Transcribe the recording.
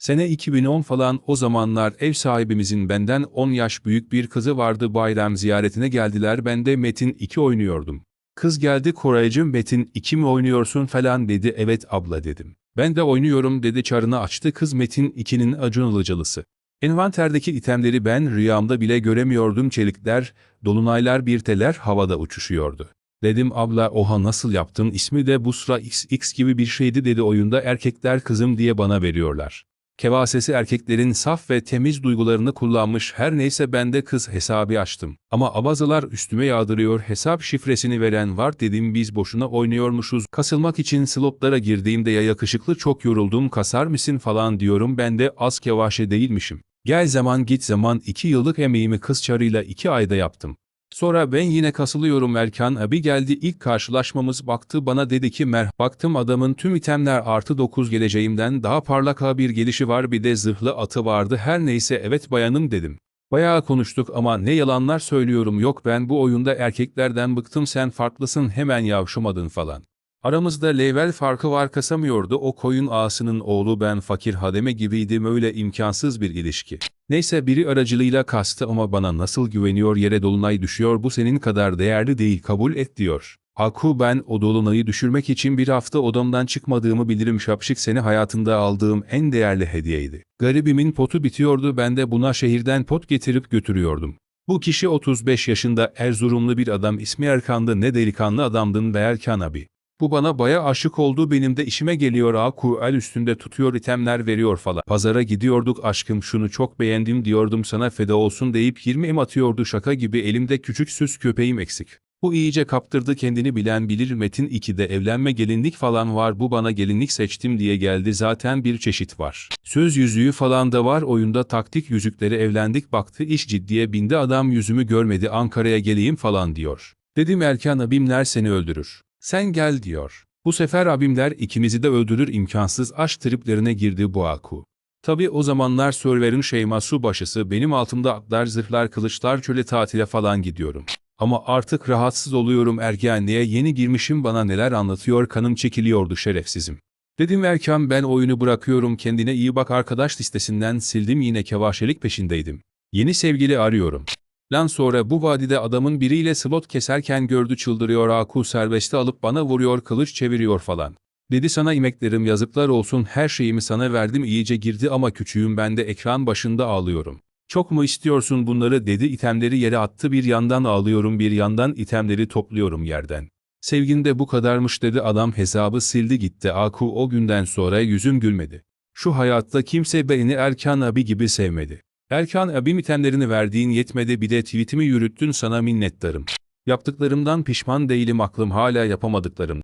Sene 2010 falan o zamanlar ev sahibimizin benden 10 yaş büyük bir kızı vardı bayram ziyaretine geldiler ben de Metin 2 oynuyordum. Kız geldi Koraycığım Metin 2 mi oynuyorsun falan dedi evet abla dedim. Ben de oynuyorum dedi çarını açtı kız Metin 2'nin Acun Ilıcalısı. Envanterdeki itemleri ben rüyamda bile göremiyordum çelikler, dolunaylar birteler havada uçuşuyordu. Dedim abla oha nasıl yaptın ismi de Busra XX gibi bir şeydi dedi oyunda erkekler kızım diye bana veriyorlar. Kevasesi erkeklerin saf ve temiz duygularını kullanmış her neyse ben de kız hesabı açtım. Ama abazalar üstüme yağdırıyor hesap şifresini veren var dedim biz boşuna oynuyormuşuz. Kasılmak için slotlara girdiğimde ya yakışıklı çok yoruldum kasar mısın falan diyorum ben de az kevaşe değilmişim. Gel zaman git zaman iki yıllık emeğimi kız çarıyla iki ayda yaptım. Sonra ben yine kasılıyorum Erkan abi geldi ilk karşılaşmamız baktı bana dedi ki merh baktım adamın tüm itemler artı 9 geleceğimden daha parlak bir gelişi var bir de zırhlı atı vardı her neyse evet bayanım dedim. Bayağı konuştuk ama ne yalanlar söylüyorum yok ben bu oyunda erkeklerden bıktım sen farklısın hemen yavşamadın falan. Aramızda level farkı var kasamıyordu o koyun ağasının oğlu ben fakir hademe gibiydim öyle imkansız bir ilişki. Neyse biri aracılığıyla kastı ama bana nasıl güveniyor yere dolunay düşüyor bu senin kadar değerli değil kabul et diyor. Haku ben o dolunayı düşürmek için bir hafta odamdan çıkmadığımı bilirim şapşik seni hayatımda aldığım en değerli hediyeydi. Garibimin potu bitiyordu ben de buna şehirden pot getirip götürüyordum. Bu kişi 35 yaşında Erzurumlu bir adam ismi Erkan'dı ne delikanlı adamdın be Erkan abi. Bu bana baya aşık oldu benim de işime geliyor Aku el üstünde tutuyor itemler veriyor falan. Pazara gidiyorduk aşkım şunu çok beğendim diyordum sana feda olsun deyip 20 em atıyordu şaka gibi elimde küçük süs köpeğim eksik. Bu iyice kaptırdı kendini bilen bilir Metin 2'de evlenme gelinlik falan var bu bana gelinlik seçtim diye geldi zaten bir çeşit var. Söz yüzüğü falan da var oyunda taktik yüzükleri evlendik baktı iş ciddiye bindi adam yüzümü görmedi Ankara'ya geleyim falan diyor. Dedim Erkan abimler seni öldürür. Sen gel diyor. Bu sefer abimler ikimizi de öldürür imkansız aşk triplerine girdi bu Aku. Tabi o zamanlar serverin Şeyma başısı benim altımda atlar zırhlar kılıçlar çöle tatile falan gidiyorum. Ama artık rahatsız oluyorum ergenliğe yeni girmişim bana neler anlatıyor kanım çekiliyordu şerefsizim. Dedim Erkan ben oyunu bırakıyorum kendine iyi bak arkadaş listesinden sildim yine kevaşelik peşindeydim. Yeni sevgili arıyorum. Lan sonra bu vadide adamın biriyle slot keserken gördü çıldırıyor Aku serbeste alıp bana vuruyor kılıç çeviriyor falan. Dedi sana imeklerim yazıklar olsun her şeyimi sana verdim iyice girdi ama küçüğüm ben de ekran başında ağlıyorum. Çok mu istiyorsun bunları dedi itemleri yere attı bir yandan ağlıyorum bir yandan itemleri topluyorum yerden. Sevgin de bu kadarmış dedi adam hesabı sildi gitti Aku o günden sonra yüzüm gülmedi. Şu hayatta kimse beni Erkan abi gibi sevmedi. Erkan abim itemlerini verdiğin yetmedi bir de tweetimi yürüttün sana minnettarım. Yaptıklarımdan pişman değilim aklım hala yapamadıklarım.